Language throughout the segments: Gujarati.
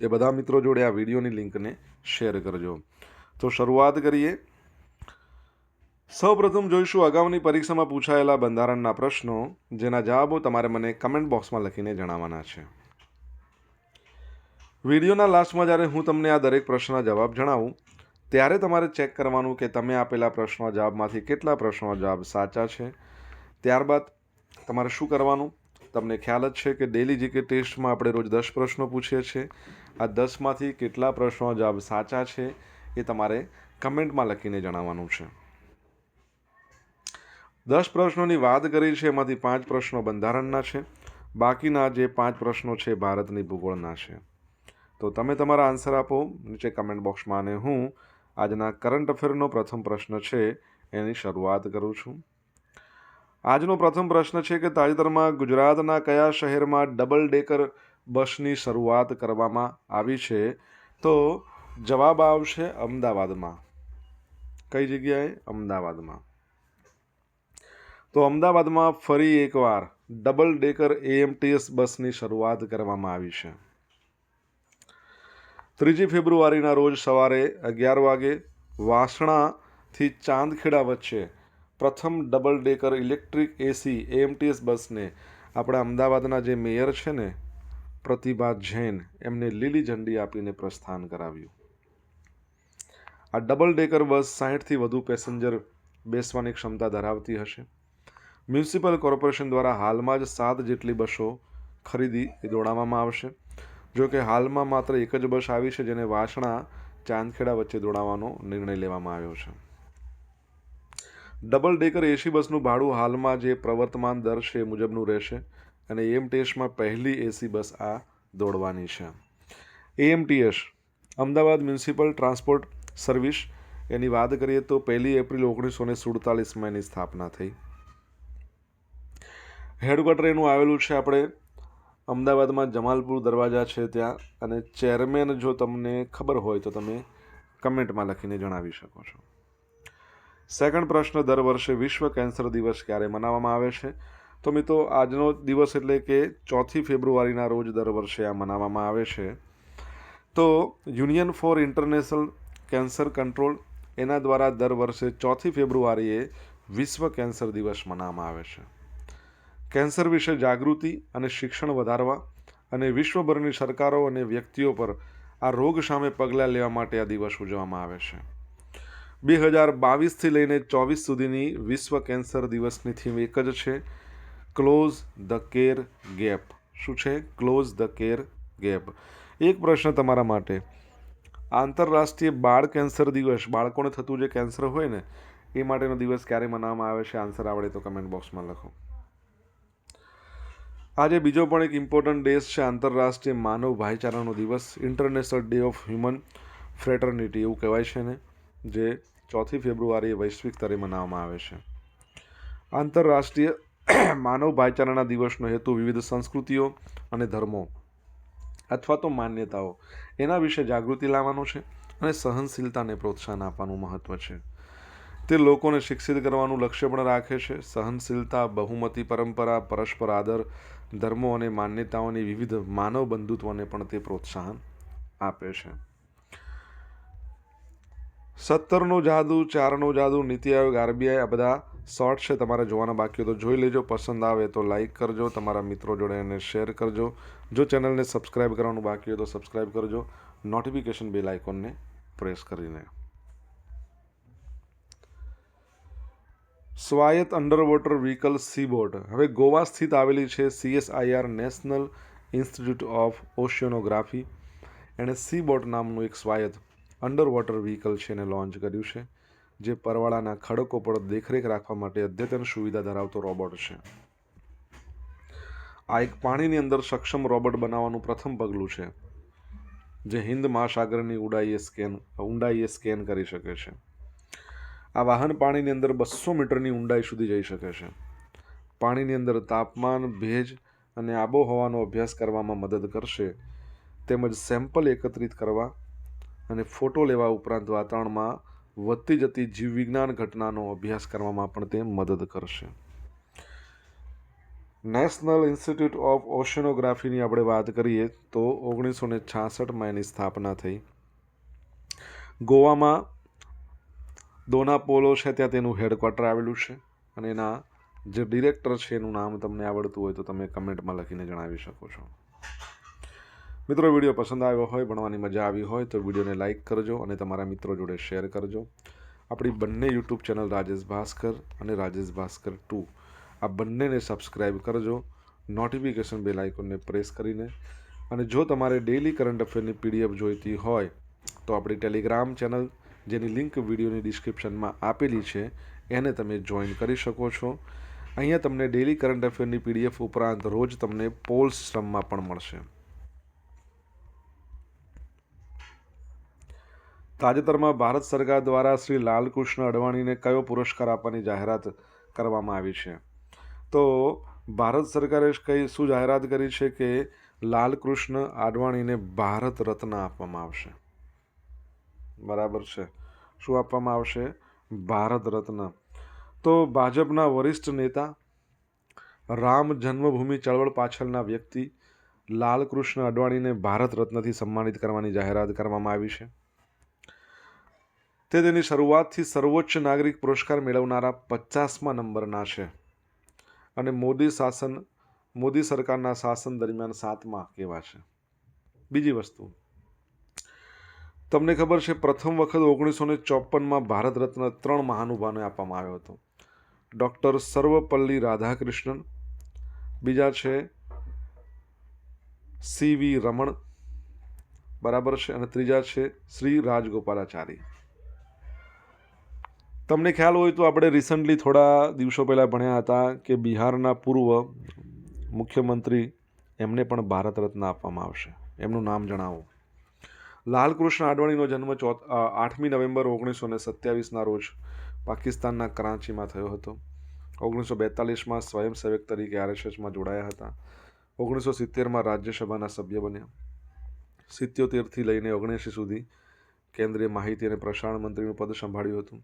એ બધા મિત્રો જોડે આ વિડીયોની લિંકને શેર કરજો. તો શરૂઆત કરીએ. સૌપ્રથમ જોઈશું અગાઉની પરીક્ષામાં પૂછાયેલા બંધારણના પ્રશ્નો, જેના જવાબો તમારે મને કમેન્ટ બોક્સમાં લખીને જણાવવાના છે. વિડીયોના લાસ્ટમાં જ્યારે હું તમને આ દરેક પ્રશ્નના જવાબ જણાવું, ત્યારે તમારે ચેક કરવાનું કે તમે આપેલા પ્રશ્નના જવાબમાંથી કેટલા પ્રશ્નો જવાબ સાચા છે. ત્યારબાદ તમારે શું કરવાનું? તમને ખ્યાલ જ છે કે ડેલી જીકે ટેસ્ટમાં આપણે રોજ દસ પ્રશ્નો પૂછીએ છીએ. આ દસમાંથી કેટલા પ્રશ્નો જવાબ સાચા છે એ તમારે કમેન્ટમાં લખીને જણાવવાનું છે. દસ પ્રશ્નોની વાત કરી છે, એમાંથી પાંચ પ્રશ્નો બંધારણના છે. બાકીના જે પાંચ પ્રશ્નો છે ભારતની ભૂગોળના છે. તો તમે તમારા આન્સર આપો, નીચે કમેન્ટ બોક્સમાં અને હું આજના કરંટ અફેરનો પ્રથમ પ્રશ્ન છે એની શરૂઆત કરું છું. આજનો પ્રથમ પ્રશ્ન છે કે તાજેતરમાં ગુજરાતના કયા શહેરમાં ડબલ ડેકર બસની શરૂઆત કરવામાં આવી છે? તો જવાબ આવશે અમદાવાદમાં. કઈ જગ્યાએ? અમદાવાદમાં. તો અમદાવાદમાં ફરી એકવાર ડબલ ડેકર એએમટીએસ બસની શરૂઆત કરવામાં આવી છે. ત્રીજી ફેબ્રુઆરીના રોજ સવારે અગિયાર વાગે વાસણાથી ચાંદખેડા વચ્ચે પ્રથમ double decker electric AC AMTS બસને આપણા અમદાવાદના જે મેયર છે ને, પ્રતિભા જૈન, એમને લીલી ઝંડી આપીને પ્રસ્થાન કરાવ્યું. આ ડબલ ડેકર બસ સાહીઠથી વધુ પેસેન્જર બેસવાની ક્ષમતા ધરાવતી હશે. મ્યુનિસિપલ કોર્પોરેશન દ્વારા હાલમાં જ સાત જેટલી બસો ખરીદી એ દોડાવવામાં આવશે. જો કે હાલમાં માત્ર એક જ બસ આવી છે જેને વાસણા ચાંદખેડા વચ્ચે દોડાવવાનો નિર્ણય લેવામાં આવ્યો છે. ડબલ ડેકર એસી બસનું ભાડું હાલમાં જે પ્રવર્તમાન દર છે એ મુજબનું રહેશે અને એએમટીએસમાં પહેલી એસી બસ આ દોડવાની છે. AMTS Ahmedabad municipal transport service એની વાત કરીએ તો પહેલી એપ્રિલ ઓગણીસો ને સુડતાલીસમાં એની સ્થાપના થઈ. હેડક્વાર્ટર એનું આવેલું છે આપણે અમદાવાદમાં જમાલપુર દરવાજા છે ત્યાં અને ચેરમેન જો તમને ખબર હોય તો તમે કમેન્ટમાં લખીને જણાવી શકો છો. સેકન્ડ પ્રશ્ન દર વર્ષે વિશ્વ કેન્સર દિવસ ક્યારે મનાવવામાં આવે છે? તો મિત્રો, આજનો દિવસ એટલે કે ચોથી ફેબ્રુઆરીના રોજ દર વર્ષે આ મનાવવામાં આવે છે. તો union for international cancer control એના દ્વારા દર વર્ષે ચોથી ફેબ્રુઆરીએ વિશ્વ કેન્સર દિવસ મનાવવામાં આવે છે. કેન્સર વિશે જાગૃતિ અને શિક્ષણ વધારવા અને વિશ્વભરની સરકારો અને વ્યક્તિઓ પર આ રોગ સામે પગલાં લેવા માટે આ દિવસ ઉજવવામાં આવે છે. બે હજાર બાવીસથી લઈને ચોવીસ સુધીની વિશ્વ કેન્સર દિવસની થીમ એક જ છે, ક્લોઝ ધ કેર ગેપ. શું છે? Close the care gap. એક પ્રશ્ન તમારા માટે. આંતરરાષ્ટ્રીય બાળ કેન્સર દિવસ, બાળકોને થતું જે કેન્સર હોય ને, એ માટેનો દિવસ ક્યારે મનાવવામાં આવે છે? આન્સર આવડે તો કમેન્ટ બોક્સમાં લખો. આજે બીજો પણ એક ઇમ્પોર્ટન્ટ ડેસ છે, આંતરરાષ્ટ્રીય માનવ ભાઈચારાનો દિવસ, international day of human fraternity, એવું કહેવાય છે ને જે ચોથી ફેબ્રુઆરીએ વૈશ્વિક સ્તરે મનાવવામાં આવે છે. આંતરરાષ્ટ્રીય માનવ ભાઈચારાના દિવસનો હેતુ વિવિધ સંસ્કૃતિઓ અને ધર્મો અથવા તો માન્યતાઓ એના વિશે જાગૃતિ લાવવાનો છે અને સહનશીલતાને પ્રોત્સાહન આપવાનું મહત્ત્વ છે. તે લોકોને શિક્ષિત કરવાનું લક્ષ્ય પણ રાખે છે. સહનશીલતા, બહુમતી પરંપરા, પરસ્પર આદર, ધર્મો અને માન્યતાઓની વિવિધ માનવ બંધુત્વને પણ તે પ્રોત્સાહન આપે છે. સત્તરનો જાદુ, ચારનો જાદુ, નીતિ આયોગ, આરબીઆઈ, આ બધા શોર્ટ છે. તમારે જોવાના બાકી તો જોઈ લેજો. પસંદ આવે તો લાઈક કરજો. તમારા મિત્રો જોડે એને શેર કરજો. જો ચેનલને સબસ્ક્રાઈબ કરવાનું બાકી હોય તો સબસ્ક્રાઈબ કરજો. નોટિફિકેશન બેલ આઇકોનને પ્રેસ કરીને. સ્વાયત્ત અંડરવોટર વ્હીકલ સીબોટ હવે ગોવા સ્થિત આવેલી છે CSIR national institute of oceanography. એણે સીબોટ નામનું એક સ્વાયત્ત અંડરવોટર વ્હીકલ છે એને લોન્ચ કર્યું છે, જે પરવાળાના ખડકો પર દેખરેખ રાખવા માટે અદ્યતન સુવિધા ધરાવતો રોબોટ છે. આ એક પાણીની અંદર સક્ષમ રોબોટ બનાવવાનું પ્રથમ પગલું છે, જે હિન્દ મહાસાગરની ઉડાઈએ સ્કેન ઊંડાઈએ સ્કેન કરી શકે છે. આ વાહન પાણીની અંદર બસો મીટરની ઊંડાઈ સુધી જઈ શકે છે. પાણીની અંદર તાપમાન, ભેજ અને આબોહવાનો અભ્યાસ કરવામાં મદદ કરશે, તેમજ સેમ્પલ એકત્રિત કરવા અને ફોટો લેવા ઉપરાંત વાતાવરણમાં વધતી જતી જીવવિજ્ઞાન ઘટનાનો અભ્યાસ કરવામાં પણ તે મદદ કરશે. નેશનલ ઇન્સ્ટિટ્યૂટ ઓફ ઓશનોગ્રાફીની આપણે વાત કરીએ તો ઓગણીસો ને છાસઠમાં એની સ્થાપના થઈ. ગોવામાં દોનાપોલો છે, ત્યાં તેનું હેડક્વાર્ટર આવેલું છે અને એના જે ડિરેક્ટર છે એનું નામ તમને આવડતું હોય તો તમે કમેન્ટમાં લખીને જણાવી શકો છો. મિત્રો વીડિયો પસંદ આવ્યો હોય, ભણવાની મજા આવી હોય, તો વિડીયોને લાઇક કરજો અને તમારા મિત્રો જોડે શેર કરજો. આપણી બંને યુટ્યુબ ચેનલ રાજેશ ભાસ્કર અને રાજેશ ભાસ્કર ટુ. આ બંનેને સબસ્ક્રાઈબ કરજો, નોટિફિકેશન બેલ આઇકોનને પ્રેસ કરીને. અને જો તમારે ડેઇલી કરંટ અફેરની પીડીએફ જોઈતી હોય, તો આપણી ટેલિગ્રામ ચેનલ, જેની લિંક વિડીયોની ડિસ્ક્રિપ્શનમાં આપેલી છે, એને તમે જોઈન કરી શકો છો. અહીંયા તમને ડેઇલી કરંટ અફેરની પીડીએફ ઉપરાંત રોજ તમને પોલ્સ શ્રમમાં પણ મળશે. તાજેતરમાં ભારત સરકાર દ્વારા શ્રી લાલકૃષ્ણ અડવાણીને કયો પુરસ્કાર આપવાની જાહેરાત કરવામાં આવી છે? તો ભારત સરકારે કઈ શું જાહેરાત કરી છે કે લાલકૃષ્ણ આડવાણીને ભારત રત્ન આપવામાં આવશે? બરાબર છે. શું આપવામાં આવશે? ભારત રત્ન. તો ભાજપના વરિષ્ઠ નેતા રામ જન્મભૂમિ ચળવળ પાછળના વ્યક્તિ લાલકૃષ્ણ અડવાણીને ભારત રત્નથી સન્માનિત કરવાની જાહેરાત કરવામાં આવી છે? તે તેની શરૂઆતથી સર્વોચ્ચ નાગરિક પુરસ્કાર મેળવનારા પચાસમા નંબરના છે. અને મોદી શાસન, મોદી સરકારના શાસન દરમિયાન સાતમા કેવા છે. બીજી વસ્તુ. તમને ખબર છે, પ્રથમ વખત ઓગણીસો ને ચોપનમાં ભારત રત્ન ત્રણ મહાનુભાવને આપવામાં આવ્યો હતો. ડૉક્ટર સર્વપલ્લી રાધાકૃષ્ણન, બીજા છે સી વી રમણ, બરાબર છે, અને ત્રીજા છે શ્રી રાજગોપાલાચારી તમને ખ્યાલ હોય તો આપણે રિસન્ટલી થોડા દિવસો પહેલાં ભણ્યા હતા કે બિહારના પૂર્વ મુખ્યમંત્રી એમને પણ ભારત રત્ન આપવામાં આવશે. એમનું નામ જણાવો. લાલકૃષ્ણ આડવાણીનો જન્મ ચોથ આઠમી નવેમ્બર ઓગણીસો ને સત્યાવીસના રોજ પાકિસ્તાનના કરાંચીમાં થયો હતો. ઓગણીસો બેતાલીસમાં સ્વયંસેવક તરીકે આરએસએસમાં જોડાયા હતા. ઓગણીસો સિત્તેરમાં રાજ્યસભાના સભ્ય બન્યા. સિત્યોતેરથી લઈને ઓગણએંશી સુધી કેન્દ્રીય માહિતી અને પ્રસારણ મંત્રીનું પદ સંભાળ્યું હતું.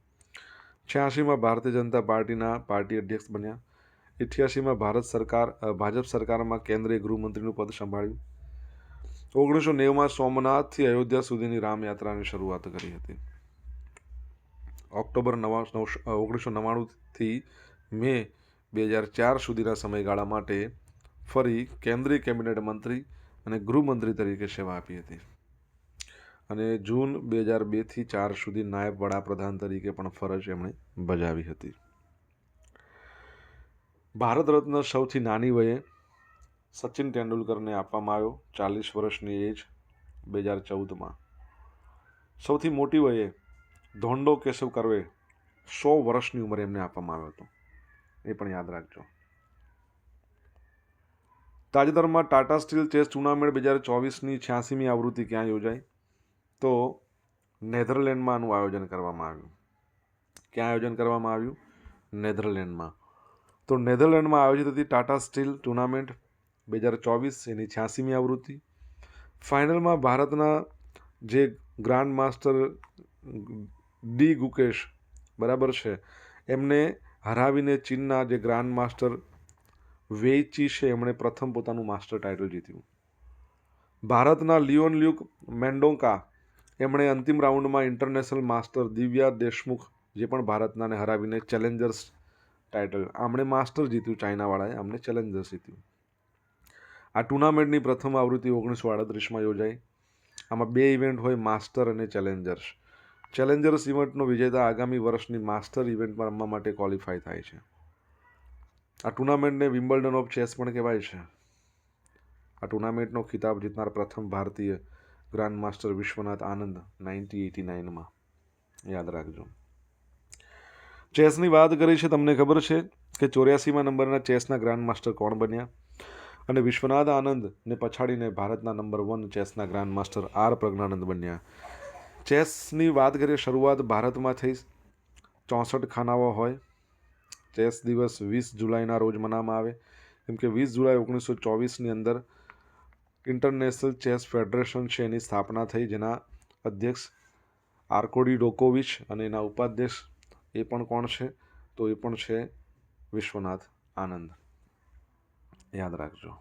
છ્યાસીમાં ભારતીય જનતા પાર્ટીના પાર્ટી અધ્યક્ષ બન્યા. ઇઠ્યાસીમાં ભારત સરકાર ભાજપ સરકારમાં કેન્દ્રીય ગૃહમંત્રીનું પદ સંભાળ્યું. ઓગણીસો નેવુંમાં સોમનાથથી અયોધ્યા સુધીની રામયાત્રાની શરૂઆત કરી હતી. ઓક્ટોબર નવા ઓગણીસો નવ્વાણુંથી મે બે હજાર ચાર સુધીના સમયગાળા માટે ફરી કેન્દ્રીય કેબિનેટ મંત્રી અને ગૃહમંત્રી તરીકે સેવા આપી હતી. અને જૂન બે હજાર બેથી ચાર સુધી નાયબ વડાપ્રધાન તરીકે પણ ફરજ એમણે બજાવી હતી. ભારત રત્ન સૌથી નાની વયે સચિન તેંડુલકરને આપવામાં આવ્યો, ચાલીસ વર્ષની એજ બે હજાર ચૌદમાં. સૌથી મોટી વયે ધોંડો કેશવ કરવે સો વર્ષની ઉંમરે એમને આપવામાં આવ્યો હતો. એ પણ યાદ રાખજો. તાજેતરમાં ટાટા સ્ટીલ ચેસ ટુર્નામેન્ટ બે હજાર ચોવીસની છ્યાસીમી આવૃત્તિ ક્યાં યોજાઈ? તો નેધરલેન્ડમાં આનું આયોજન કરવામાં આવ્યું. ક્યાં આયોજન કરવામાં આવ્યું? નેધરલેન્ડમાં. તો નેધરલેન્ડમાં આયોજિત હતી ટાટા સ્ટીલ ટુર્નામેન્ટ બે હજાર ચોવીસ, એની છ્યાસીમી આવૃત્તિ. ફાઇનલમાં ભારતના જે ગ્રાન્ડ માસ્ટર ડી ગુકેશ બરાબર છે, એમને હરાવીને ચીનના જે ગ્રાન્ડ માસ્ટર વેચી છે, એમણે પ્રથમ પોતાનું માસ્ટર ટાઇટલ જીત્યું. ભારતના લિયોન લ્યુક મેન્ડોકા એમણે અંતિમ રાઉન્ડમાં ઇન્ટરનેશનલ માસ્ટર દિવ્યા દેશમુખ, જે પણ ભારતનાને હરાવીને ચેલેન્જર્સ ટાઇટલ, આમણે માસ્ટર જીત્યું ચાઇનાવાળાએ, આમણે ચેલેન્જર્સ જીત્યું. આ ટુર્નામેન્ટની પ્રથમ આવૃત્તિ ઓગણીસો આડત્રીસમાં યોજાઈ. આમાં બે ઇવેન્ટ હોય માસ્ટર અને ચેલેન્જર્સ. ચેલેન્જર્સ ઇવેન્ટનો વિજેતા આગામી વર્ષની માસ્ટર ઇવેન્ટમાં રમવા માટે ક્વોલિફાય થાય છે. આ ટુર્નામેન્ટને વિમ્બલ્ડન ઓફ ચેસ પણ કહેવાય છે. આ ટુર્નામેન્ટનો ખિતાબ જીતનાર પ્રથમ ભારતીય grand master Vishwanath Anand ninety eighty નાઇનમાં યાદ રાખજો. ચેસની વાત કરી છે, તમને ખબર છે કે ચોર્યાસીમાં નંબરના ચેસના ગ્રાન્ડ માસ્ટર કોણ બન્યા? અને વિશ્વનાથ આનંદને પછાડીને ભારતના નંબર વન ચેસના ગ્રાન્ડ માસ્ટર આર પ્રજ્ઞાનંદ બન્યા. ચેસની વાત કરીએ, શરૂઆત ભારતમાં થઈ. ચોસઠ ખાનાઓ હોય. ચેસ દિવસ વીસ જુલાઈના રોજ મનાવવામાં આવે. કેમ કે વીસ જુલાઈ ઓગણીસો ચોવીસની અંદર ઇન્ટરનેશનલ ચેસ ફેડરેશન છે, એની સ્થાપના થઈ, જેના અધ્યક્ષ આર્કોડી ડોકોવિચ અને એના ઉપાધ્યક્ષ એ પણ કોણ છે? તો એ પણ છે વિશ્વનાથ આનંદ. યાદ રાખજો.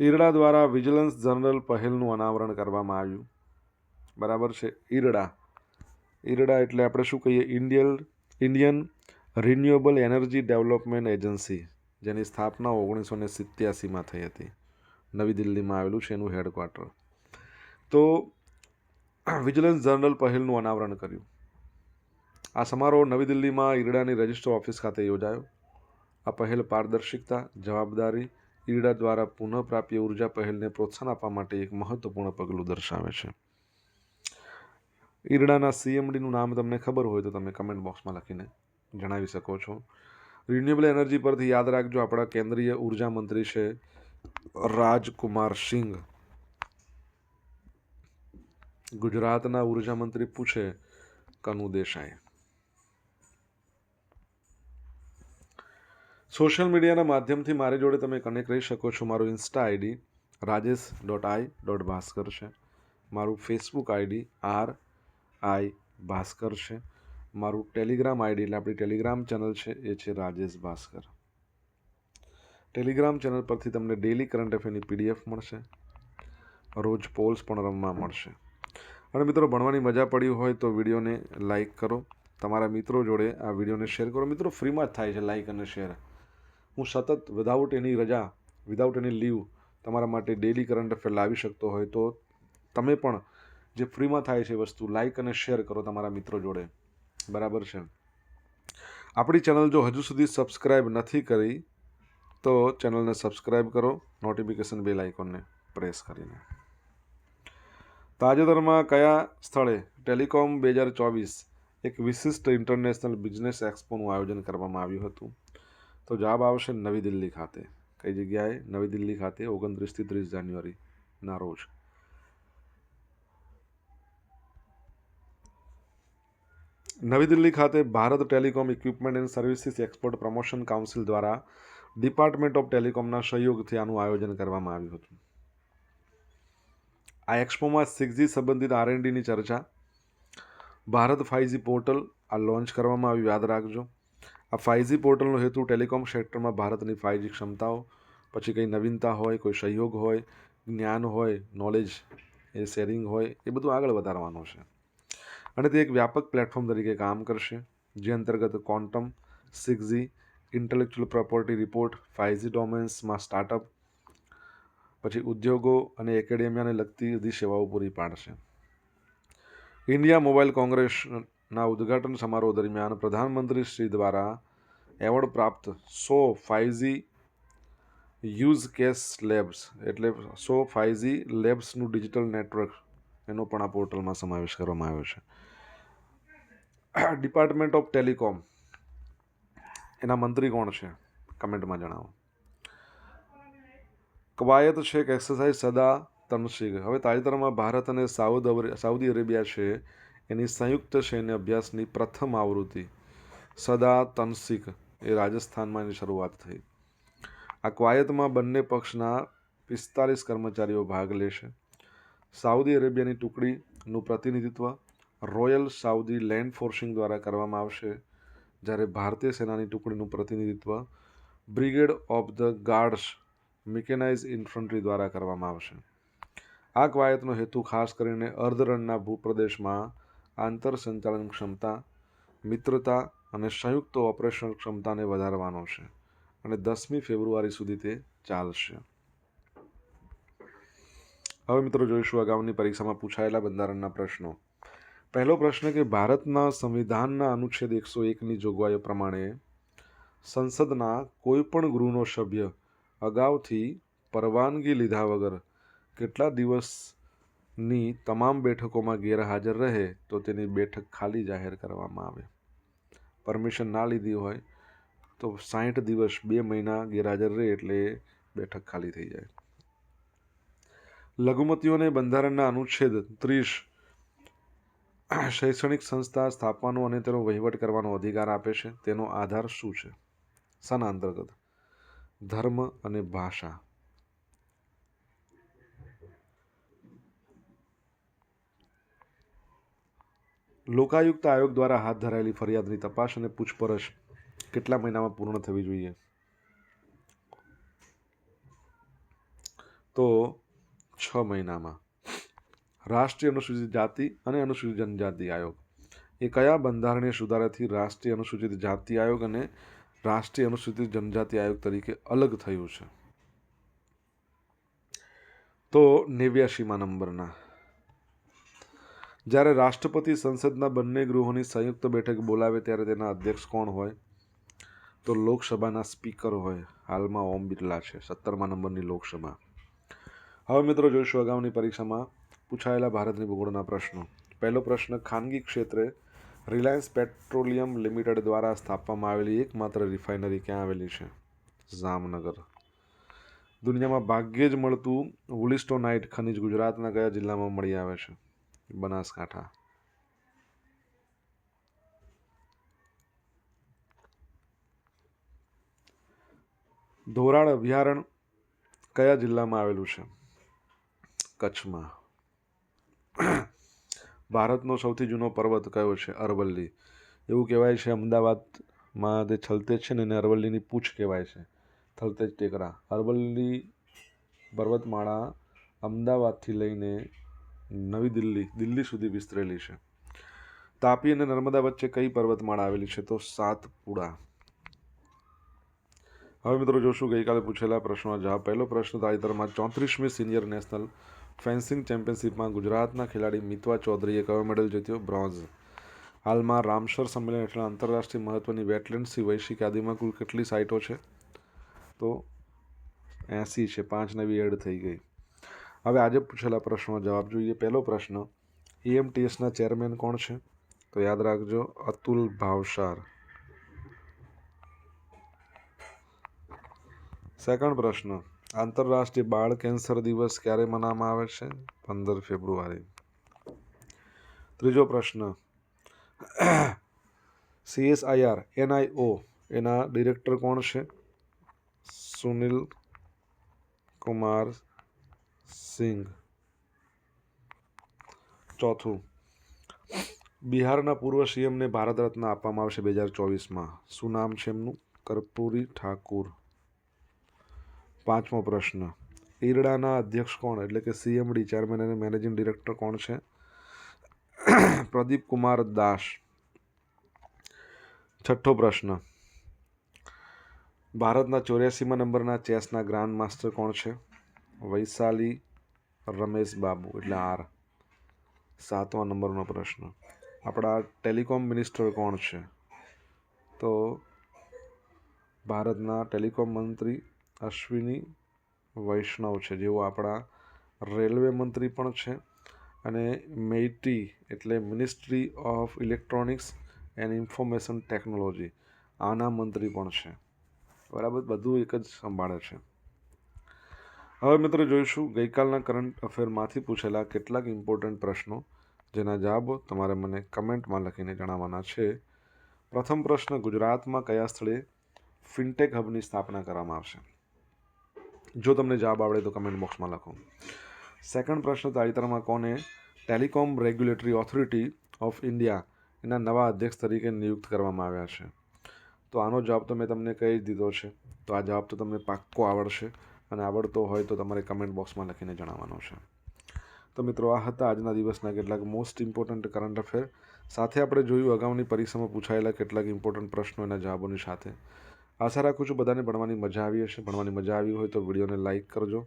ઈરડા દ્વારા વિજિલન્સ જનરલ પહેલનું અનાવરણ કરવામાં આવ્યું. બરાબર છે, ઈરડા. ઈરડા એટલે આપણે શું કહીએ? Indian Indian renewable energy development agency. જેની સ્થાપના ઓગણીસો ને સિત્યાસીમાં થઈ હતી. નવી દિલ્હીમાં આવેલું છે એનું હેડક્વાર્ટર. તો વિજિલન્સ જનરલ પહેલનું અનાવરણ કર્યું. આ સમારોહ નવી દિલ્હીમાં ઈરડાની રજિસ્ટર ઓફિસ ખાતે યોજાયો. આ પહેલ પારદર્શિકતા, જવાબદારી, ઈરડા દ્વારા પુનઃપ્રાપ્ય ઊર્જા પહેલને પ્રોત્સાહન આપવા માટે એક મહત્વપૂર્ણ પગલું દર્શાવે છે. ઈરડાના સીએમડીનું નામ તમને ખબર હોય તો તમે કમેન્ટ બોક્સમાં લખીને જણાવી શકો છો. રિન્યુએબલ એનર્જી પરથી યાદ રાખજો, આપણા કેન્દ્રીય ઊર્જા મંત્રી છે રાજકુમાર સિંઘ. ગુજરાતના ઊર્જા મંત્રી પૂછે કનુ દેસાઈ. સોશિયલ મીડિયાના માધ્યમથી મારી જોડે તમે કનેક્ટ રહી શકો છો. મારું insta ID Rajesh dot I dot Bhaskar છે. મારું Facebook ID R I Bhaskar છે. મારું ટેલિગ્રામ આઈડી એટલે આપણી ટેલિગ્રામ ચેનલ છે, એ છે રાજેશ ભાસ્કર. ટેલિગ્રામ ચેનલ પરથી તમને ડેલી કરંટ અફેરની પીડીએફ મળશે. રોજ પોલ્સ પણ રમવા મળશે. અને મિત્રો, ભણવાની મજા પડી હોય તો વિડીયોને લાઇક કરો. તમારા મિત્રો જોડે આ વિડીયોને શેર કરો. મિત્રો, ફ્રીમાં જ થાય છે લાઇક અને શેર. હું સતત વિધાઉટ એની રજા વિધાઉટ એની લીવ તમારા માટે ડેલી કરંટ અફેર લાવી શકતો હોય તો તમે પણ જે ફ્રીમાં થાય છે વસ્તુ લાઇક અને શેર કરો તમારા મિત્રો જોડે. બરાબર છે. આપણી ચેનલ જો હજુ સુધી સબસ્ક્રાઈબ નથી કરી, તો ચેનલને સબસ્ક્રાઈબ કરો, નોટિફિકેશન બેલ આઇકોનને પ્રેસ કરીને. તાજેતરમાં કયા સ્થળે ટેલિકોમ બે હજાર ચોવીસ એક વિશિષ્ટ ઇન્ટરનેશનલ બિઝનેસ એક્સપોનું આયોજન કરવામાં આવ્યું હતું? તો જવાબ આવશે નવી દિલ્હી ખાતે. કઈ જગ્યાએ? નવી દિલ્હી ખાતે ઓગણત્રીસથી ત્રીસ જાન્યુઆરીના રોજ. નવી દિલ્હી ખાતે Bharat telecom equipment and services export promotion council દ્વારા ડિપાર્ટમેન્ટ ઓફ ટેલિકોમના સહયોગથી આનું આયોજન કરવામાં આવ્યું હતું. આ એક્સપોમાં સિક્સજી સંબંધિત આર ડીની ચર્ચા, ભારત ફાઇવજી પોર્ટલ આ લોન્ચ કરવામાં આવ્યું, યાદ રાખજો. આ ફાઇવજી પોર્ટલનો હેતુ ટેલિકોમ સેક્ટરમાં ભારતની ફાઇવજી ક્ષમતાઓ, પછી કંઈ નવીનતા હોય, કોઈ સહયોગ હોય, જ્ઞાન હોય, નોલેજ, એ શેરિંગ હોય, એ બધું આગળ વધારવાનું છે. અને તે એક વ્યાપક પ્લેટફોર્મ તરીકે કામ કરશે, જે અંતર્ગત quantum six G intellectual property report five G ડોમેન્સમાં startup પછી ઉદ્યોગો અને એકેડેમિયાને લગતી બધી સેવાઓ પૂરી પાડશે. ઇન્ડિયા મોબાઈલ કોંગ્રેસના ઉદ્ઘાટન સમારોહ દરમિયાન પ્રધાનમંત્રી શ્રી દ્વારા એવોર્ડ પ્રાપ્ત સો five G use case labs એટલે સો ફાઇવજી લેબ્સનું ડિજિટલ નેટવર્ક એનો પણ આ પોર્ટલમાં સમાવેશ કરવામાં આવ્યો છે. ડિપાર્ટમેન્ટ ઓફ ટેલિકોમ એના મંત્રી કોણ છે? કમેન્ટમાં જણાવો. કવાયત છે કે એક્સરસાઇઝ સદા તનશીક હવે તાજેતરમાં ભારત અને સાઉદ સાઉદી અરેબિયા છે. એની સંયુક્ત સૈન્ય અભ્યાસની પ્રથમ આવૃત્તિ. સદા તનસીક એ રાજસ્થાનમાં એની શરૂઆત થઈ. આ કવાયતમાં બંને પક્ષના પિસ્તાલીસ કર્મચારીઓ ભાગ લેશે સાઉદી અરેબિયાની ટુકડીનું પ્રતિનિધિત્વ રોયલ સાઉદી લેન્ડ ફોર્સિંગ દ્વારા કરવામાં આવશે, જ્યારે ભારતીય સેનાની ટુકડીનું પ્રતિનિધિત્વ brigade of the guards mechanise infantry દ્વારા કરવામાં આવશે. આ કવાયતનો હેતુ ખાસ કરીને અર્ધરણના ભૂપ્રદેશમાં આંતર સંચાલન ક્ષમતા, મિત્રતા અને સંયુક્ત ઓપરેશનલ ક્ષમતાને વધારવાનો છે અને દસમી ફેબ્રુઆરી સુધી તે ચાલશે. હવે મિત્રો જોઈશું અગાઉની પરીક્ષામાં પૂછાયેલા બંધારણના પ્રશ્નો. પહેલો પ્રશ્ન કે ભારતના સંવિધાનના અનુચ્છેદ એકસો એકની જોગવાઈઓ પ્રમાણે સંસદના કોઈપણ ગૃહનો સભ્ય અગાઉથી પરવાનગી લીધા વગર કેટલા દિવસની તમામ બેઠકોમાં ગેરહાજર રહે તો તેની બેઠક ખાલી જાહેર કરવામાં આવે. પરમિશન ના લીધી હોય તો સાઠ દિવસ બે મહિના ગેરહાજર રહે એટલે બેઠક ખાલી થઈ જાય. લઘુમતીઓને બંધારણના અનુચ્છેદ ત્રીસ શૈક્ષણિક સંસ્થા સ્થાપવાનો અને તેનો વહીવટ કરવાનો અધિકાર આપે છે. તેનો આધાર શું છે? શાના અંતર્ગત ધર્મ અને ભાષા. લોકાયુક્ત આયોગ દ્વારા હાથ ધરાયેલી ફરિયાદની તપાસ અને પૂછપરછ કેટલા મહિનામાં પૂર્ણ થવી જોઈએ? તો છ મહિનામાં. રાષ્ટ્રીય અનુસૂચિત જાતિ અને અનુસૂચિત જનજાતિ આયોગ. એ કયા બંધારણીય સુધારાથી રાષ્ટ્રીય અનુસૂચિત જાતિ આયોગ અને રાષ્ટ્રીય અનુસૂચિત જનજાતિ આયોગ તરીકે અલગ થયું છે? તો નેવ્યાસીમાં નંબરના. જ્યારે રાષ્ટ્રપતિ સંસદના બંને ગૃહોની સંયુક્ત બેઠક બોલાવે ત્યારે તેના અધ્યક્ષ કોણ હોય? તો લોકસભાના સ્પીકર હોય. હાલમાં ઓમ બિરલા છે. સત્તરમા નંબરની લોકસભા. હવે મિત્રો જોઈશું અગાઉની પરીક્ષામાં પૂછાયેલા ભારતની ભૂગોળના પ્રશ્નો. પહેલો પ્રશ્ન, ખાનગી ક્ષેત્રે રિલાયન્સ પેટ્રોલિયમ લિમિટેડ દ્વારા સ્થાપવામાં આવેલી એકમાત્ર રિફાઇનરી ક્યાં આવેલી છે? જામનગર. દુનિયામાં ભાગ્યે જ મળતું વુલિસ્ટોનાઇટ ખનિજ ગુજરાતના કયા જિલ્લામાં મળી આવે છે? બનાસકાંઠા. ધોરાડ અભયારણ્ય કયા જિલ્લામાં આવેલું છે? કચ્છમાં. ભારતનો સૌથી જૂનો પર્વત કયો છે? અરવલ્લી. એવું કહેવાય છે અમદાવાદમાં જે છલતેજ છે ને એને અરવલ્લીની પૂંછ કહેવાય છે. થલતેજ ટેકરા. અરવલ્લી પર્વતમાળા અમદાવાદથી લઈને નવી દિલ્હી દિલ્હી સુધી વિસ્તરેલી છે. તાપી અને નર્મદા વચ્ચે કઈ પર્વતમાળા આવેલી છે? તો સાતપુડા. હવે મિત્રો જોશું, ગઈકાલે પૂછેલા પ્રશ્નો. જવાબ પહેલો પ્રશ્ન તાજેતરમાં ચોત્રીસમી સિનિયર નેશનલ ફેન્સિંગ ચેમ્પિયનશિપમાં ગુજરાતના ખેલાડી મિતવા ચૌધરીએ કયો મેડલ જીત્યો? બ્રોન્ઝ. હાલમાં રામસર સંમેલન હેઠળ આંતરરાષ્ટ્રીય મહત્વની વેટલેન્ડ્સની વૈશ્વિક યાદીમાં કુલ કેટલી સાઇટો છે? તો એંસી છે. પાંચ નવી એડ થઈ ગઈ. હવે આજે પૂછેલા પ્રશ્નનો જવાબ જોઈએ. પહેલો પ્રશ્ન, ઈએમટીએસના ચેરમેન કોણ છે? તો યાદ રાખજો, અતુલ ભાવસાર. સેકન્ડ પ્રશ્ન આંતરરાષ્ટ્રીય બાળ કેન્સર દિવસ ક્યારે મનાવવામાં આવે છે? પંદર ફેબ્રુઆરી. ત્રીજો પ્રશ્ન. સીએસઆઈઆર, એનઆઈઓ, એના ડિરેક્ટર કોણ છે? સુનિલ કુમાર સિંઘ. ચોથું. બિહારના પૂર્વ સીએમને ભારત રત્ન આપવામાં આવશે બે હજાર ચોવીસમાં. શું નામ છે એમનું? કર્પૂરી ઠાકુર. પાંચમો પ્રશ્ન. ઈરડાના અધ્યક્ષ કોણ? એટલે કે સીએમડી, ચેરમેન અને મેનેજિંગ ડિરેક્ટર કોણ છે? પ્રદીપ કુમાર દાસ. છઠ્ઠો પ્રશ્ન. ભારતના ચોર્યાસીમાં નંબરના ચેસના ગ્રાન્ડ માસ્ટર કોણ છે? વૈશાલી રમેશ બાબુ, એટલે આર. સાતમા નંબરનો પ્રશ્ન. આપણા ટેલિકોમ મિનિસ્ટર કોણ છે? તો ભારતના ટેલિકોમ મંત્રી અશ્વિની, વૈષ્ણવ છે, જેઓ આપણા રેલવે મંત્રી પણ છે અને મેઇટી એટલે ministry of electronics and information technology આના મંત્રી પણ છે. બરાબર? બધું એક જ સંભાળે છે. હવે મિત્રો જોઈશું, ગઈકાલના કરંટ અફેરમાંથી પૂછેલા કેટલાક ઇમ્પોર્ટન્ટ પ્રશ્નો, જેના જવાબો તમારે મને કમેન્ટમાં લખીને જણાવવાના છે. પ્રથમ પ્રશ્ન, ગુજરાતમાં કયા સ્થળે ફિનટેક હબની સ્થાપના કરવામાં આવશે? જો તમને જવાબ આવડે તો કમેન્ટ બોક્સમાં લખો. સેકન્ડ પ્રશ્ન તાજેતરમાં કોને telecom regulatory authority of India એના નવા અધ્યક્ષ તરીકે નિયુક્ત કરવામાં આવ્યા છે? તો આનો જવાબ તો મેં તમને કહી જ દીધો છે. તો આ જવાબ તો તમને પાક્કો આવડશે અને આવડતો હોય તો તમારે કમેન્ટ બોક્સમાં લખીને જણાવવાનો છે. તો મિત્રો, આ હતા આજના દિવસના કેટલાક મોસ્ટ ઇમ્પોર્ટન્ટ કરંટ અફેર સાથે આપણે જોયું, અગાઉની પરીક્ષામાં પૂછાયેલા કેટલાક ઇમ્પોર્ટન્ટ પ્રશ્નો એના જવાબોની સાથે. આશા રાખું છું બધાને ભણવાની મજા આવી હશે. ભણવાની મજા આવી હોય તો વિડીયોને લાઇક કરજો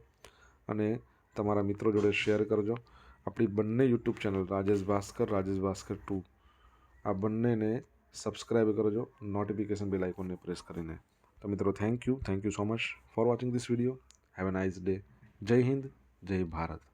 અને તમારા મિત્રો જોડે શેર કરજો. આપણી બંને YouTube channel Rajesh Bhaskar Rajesh Bhaskar two, આ બંનેને સબસ્ક્રાઈબ કરજો. નોટિફિકેશન બેલ આઇકોનને પ્રેસ કરીને. તો મિત્રો thank you thank you so much for watching this video have a nice day જય હિન્દ, જય ભારત.